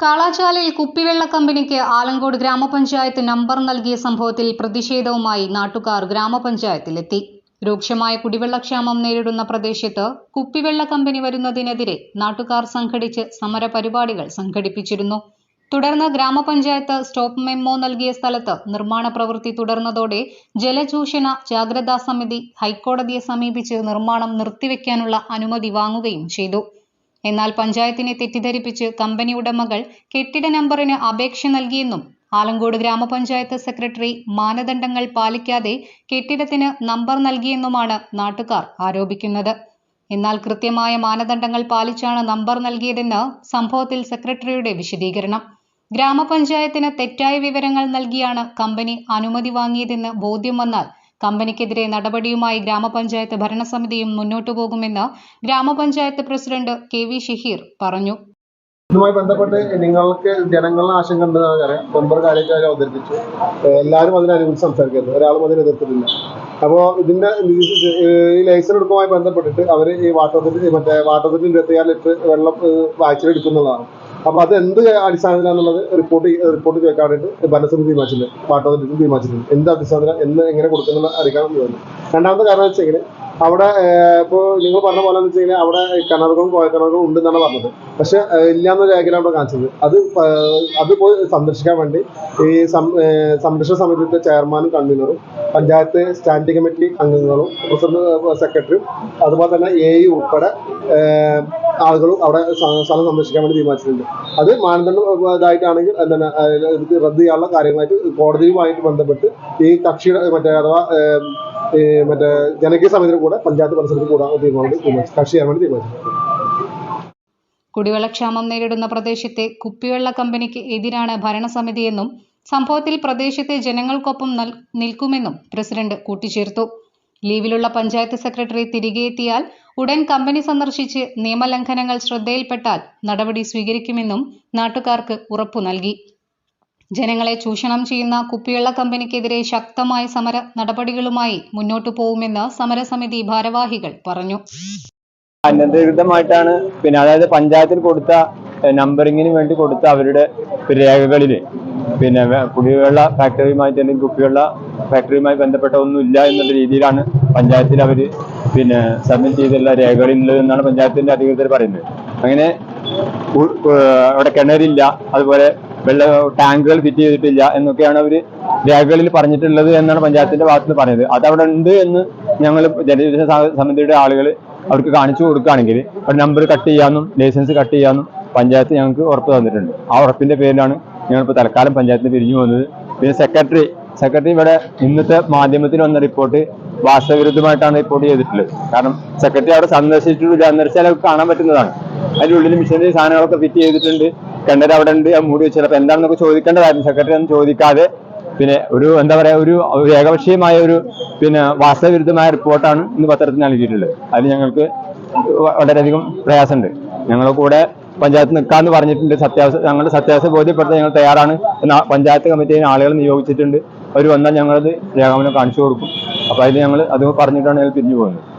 കാളാച്ചാലിൽ കുപ്പിവെള്ള കമ്പനിക്ക് ആലങ്കോട് ഗ്രാമപഞ്ചായത്ത് നമ്പർ നൽകിയ സംഭവത്തിൽ പ്രതിഷേധവുമായി നാട്ടുകാർ ഗ്രാമപഞ്ചായത്തിലെത്തി. രൂക്ഷമായ കുടിവെള്ളക്ഷാമം നേരിടുന്ന പ്രദേശത്ത് കുപ്പിവെള്ള കമ്പനി വരുന്നതിനെതിരെ നാട്ടുകാർ സംഘടിച്ച് സമരപരിപാടികൾ സംഘടിപ്പിച്ചിരുന്നു. തുടർന്ന് ഗ്രാമപഞ്ചായത്ത് സ്റ്റോപ്പ് മെമ്മോ നൽകിയ സ്ഥലത്ത് നിർമ്മാണ പ്രവൃത്തി തുടർന്നതോടെ ജലചൂഷണ ജാഗ്രതാ സമിതി ഹൈക്കോടതിയെ സമീപിച്ച് നിർമ്മാണം നിർത്തിവെക്കാനുള്ള അനുമതി വാങ്ങുകയും ചെയ്തു. എന്നാൽ പഞ്ചായത്തിനെ തെറ്റിദ്ധരിപ്പിച്ച് കമ്പനി ഉടമകൾ കെട്ടിട നമ്പറിന് അപേക്ഷ നൽകിയെന്നും ആലങ്കോട് ഗ്രാമപഞ്ചായത്ത് സെക്രട്ടറി മാനദണ്ഡങ്ങൾ പാലിക്കാതെ കെട്ടിടത്തിന് നമ്പർ നൽകിയെന്നുമാണ് നാട്ടുകാർ ആരോപിക്കുന്നത്. എന്നാൽ കൃത്യമായ മാനദണ്ഡങ്ങൾ പാലിച്ചാണ് നമ്പർ നൽകിയതെന്ന് സംഭവത്തിൽ സെക്രട്ടറിയുടെ വിശദീകരണം. ഗ്രാമപഞ്ചായത്തിന് തെറ്റായ വിവരങ്ങൾ നൽകിയാണ് കമ്പനി അനുമതി വാങ്ങിയതെന്ന് ബോധ്യം വന്നാൽ കമ്പനിക്കെതിരെ നടപടിയുമായി ഗ്രാമപഞ്ചായത്ത് ഭരണസമിതിയും മുന്നോട്ടു പോകുമെന്ന് ഗ്രാമപഞ്ചായത്ത് പ്രസിഡന്റ് കെ വി ഷഹീർ പറഞ്ഞു. ഇതുമായി ബന്ധപ്പെട്ട് നിങ്ങൾക്ക് ജനങ്ങളുടെ ആശങ്ക ഉണ്ടെന്ന് അറിയാം. മെമ്പർ കാര്യക്കാരെ അവതരിപ്പിച്ചു. എല്ലാവരും അതിനനുസരിച്ച് സംസാരിക്കരുത്. ഒരാളും അതിനെ എതിർത്തിട്ടില്ല. അപ്പോൾ ഇതിന്റെ ഈ ലൈസൻ എടുക്കുമായി ബന്ധപ്പെട്ടിട്ട് അവർ ഈ വാട്ടർ അതോറിറ്റി മറ്റേ വാട്ടർ അതോറിറ്റി ഇരുപത്തിയാറ് ലിറ്റർ വെള്ളം വായിച്ചിൽ എടുക്കുന്നുള്ളതാണ്. അപ്പോൾ അത് എന്ത് അടിസ്ഥാനത്തിലാണെന്നുള്ളത് റിപ്പോർട്ട് റിപ്പോർട്ട് ചോദിക്കാൻ വേണ്ടിയിട്ട് ഭരണസമിതി വാട്ടർ അതോറിറ്റി തീരുമാനിച്ചിട്ടുണ്ട് എന്ത് അടിസ്ഥാനത്തിൽ എന്ന് എങ്ങനെ കൊടുക്കുന്നത് അറിയിക്കാൻ തോന്നുന്നു രണ്ടാമത്തെ കാരണം വെച്ചെങ്കിൽ അവിടെ ഇപ്പോൾ നിങ്ങൾ പറഞ്ഞ പോലെ എന്ന് വെച്ച് കഴിഞ്ഞാൽ അവിടെ കിണറുകളും കുഴൽക്കിണറുകളും ഉണ്ടെന്നാണ് പറഞ്ഞത്. പക്ഷെ ഇല്ലാന്ന രേഖയിലാണ് അവിടെ കാണിച്ചത്. അത് അത് പോയി സന്ദർശിക്കാൻ വേണ്ടി ഈ സംരക്ഷണ സമിതിയുടെ ചെയർമാനും കൺവീനറും പഞ്ചായത്ത് സ്റ്റാൻഡിംഗ് കമ്മിറ്റി അംഗങ്ങളും പ്രസിഡന്റ് സെക്രട്ടറിയും അതുപോലെ തന്നെ എ ഉൾപ്പെടെ ആളുകളും അവിടെ സ്ഥലം സന്ദർശിക്കാൻ വേണ്ടി തീരുമാനിച്ചിട്ടുണ്ട്. അത് മാനദണ്ഡം ഇതായിട്ടാണെങ്കിൽ എന്താണ് ഇത് റദ്ദ് ചെയ്യാനുള്ള കാര്യങ്ങളായിട്ട് കോടതിയുമായിട്ട് ബന്ധപ്പെട്ട് ഈ കക്ഷിയുടെ മറ്റേ അഥവാ മറ്റേ ജനകീയ സമിതിയുടെ കൂടെ പഞ്ചായത്ത് പരിസരത്ത് കൂടാൻ തീരുമാനം തീരുമാനിച്ചു കക്ഷി ചെയ്യാൻ വേണ്ടി തീരുമാനിച്ചു കുടിവെള്ളക്ഷാമം നേരിടുന്ന പ്രദേശത്തെ കുപ്പിവെള്ള കമ്പനിക്ക് എതിരാണ് ഭരണസമിതിയെന്നും സംഭവത്തിൽ പ്രദേശത്തെ ജനങ്ങൾക്കൊപ്പം നിൽക്കുമെന്നും പ്രസിഡന്റ് കൂട്ടിച്ചേർത്തു. ലീവിലുള്ള പഞ്ചായത്ത് സെക്രട്ടറി തിരികെ എത്തിയാൽ ഉടൻ കമ്പനി സന്ദർശിച്ച് നിയമലംഘനങ്ങൾ ശ്രദ്ധയിൽപ്പെട്ടാൽ നടപടി സ്വീകരിക്കുമെന്നും നാട്ടുകാർക്ക് ഉറപ്പു നൽകി. ജനങ്ങളെ ചൂഷണം ചെയ്യുന്ന കുപ്പിവെള്ള കമ്പനിക്കെതിരെ ശക്തമായ സമര നടപടികളുമായി മുന്നോട്ടു പോകുമെന്ന് സമരസമിതി ഭാരവാഹികൾ പറഞ്ഞു. അനധികൃതമായിട്ടാണ് പിന്നെ അതായത് പഞ്ചായത്തിൽ കൊടുത്ത നമ്പറിങ്ങിന് വേണ്ടി കൊടുത്ത അവരുടെ രേഖകളിൽ പിന്നെ കുടിവെള്ള ഫാക്ടറിയുമായിട്ട് അല്ലെങ്കിൽ കുപ്പിവെള്ള ഫാക്ടറിയുമായി ബന്ധപ്പെട്ട ഒന്നുമില്ല എന്നുള്ള രീതിയിലാണ് പഞ്ചായത്തിൽ അവർ പിന്നെ സബ്മിറ്റ് ചെയ്തുള്ള രേഖകളിൽ ഉള്ളതെന്നാണ് പഞ്ചായത്തിന്റെ അധികൃതർ പറയുന്നത്. അങ്ങനെ അവിടെ കിണറില്ല അതുപോലെ വെള്ള ടാങ്കുകൾ ഫിറ്റ് ചെയ്തിട്ടില്ല എന്നൊക്കെയാണ് അവർ രേഖകളിൽ പറഞ്ഞിട്ടുള്ളത് എന്നാണ് പഞ്ചായത്തിന്റെ ഭാഗത്ത് പറയുന്നത്. അത് അവിടെ ഉണ്ട് എന്ന് ഞങ്ങൾ ജനവിധ സമിതിയുടെ ആളുകൾ അവർക്ക് കാണിച്ചു കൊടുക്കുകയാണെങ്കിൽ ഒരു നമ്പർ കട്ട് ചെയ്യാമെന്നും ലൈസൻസ് കട്ട് ചെയ്യാമെന്നും പഞ്ചായത്ത് ഞങ്ങൾക്ക് ഉറപ്പ് തന്നിട്ടുണ്ട്. ആ ഉറപ്പിന്റെ പേരിലാണ് ഞങ്ങളിപ്പോൾ തൽക്കാലം പഞ്ചായത്തിന് പിരിഞ്ഞു പോകുന്നത്. പിന്നെ സെക്രട്ടറി സെക്രട്ടറി ഇവിടെ ഇന്നത്തെ മാധ്യമത്തിന് വന്ന റിപ്പോർട്ട് വാസ്തവവിരുദ്ധമായിട്ടാണ് റിപ്പോർട്ട് ചെയ്തിട്ടുള്ളത്. കാരണം സെക്രട്ടറി അവിടെ സന്ദർശിച്ചിട്ടില്ല സന്ദർശിച്ചാൽ കാണാൻ പറ്റുന്നതാണ്. അതിന്റെ ഉള്ളിൽ മിഷനറി സാധനങ്ങളൊക്കെ ഫിറ്റ് ചെയ്തിട്ടുണ്ട്. കണ്ടത് അവിടെ ഉണ്ട്. മൂടി വെച്ചത് അപ്പോൾ എന്താണെന്നൊക്കെ ചോദിക്കേണ്ടതായിരുന്നു സെക്രട്ടറി ഒന്നും ചോദിക്കാതെ പിന്നെ ഒരു എന്താ പറയാ ഒരു ഏകപക്ഷീയമായ ഒരു പിന്നെ വാസ്തവവിരുദ്ധമായ റിപ്പോർട്ടാണ് ഇന്ന് പത്രത്തിൽ നൽകിയിട്ടുള്ളത്. അതിൽ ഞങ്ങൾക്ക് വളരെയധികം പ്രയാസമുണ്ട്. ഞങ്ങളെ കൂടെ പഞ്ചായത്ത് നിൽക്കാന്ന് പറഞ്ഞിട്ടുണ്ട്. സത്യാവസ്ഥ ഞങ്ങളുടെ സത്യാവസ്ഥ ബോധ്യപ്പെടുത്താൻ ഞങ്ങൾ തയ്യാറാണ്. പഞ്ചായത്ത് കമ്മിറ്റിയിൽ ആളുകൾ നിയോഗിച്ചിട്ടുണ്ട്. അവർ വന്നാൽ ഞങ്ങളത് രേഖാമൂലം കാണിച്ചു കൊടുക്കും. അപ്പോൾ അതിൽ ഞങ്ങൾ അത് പറഞ്ഞിട്ടാണ് ഞങ്ങൾ പിരിഞ്ഞു പോകുന്നത്.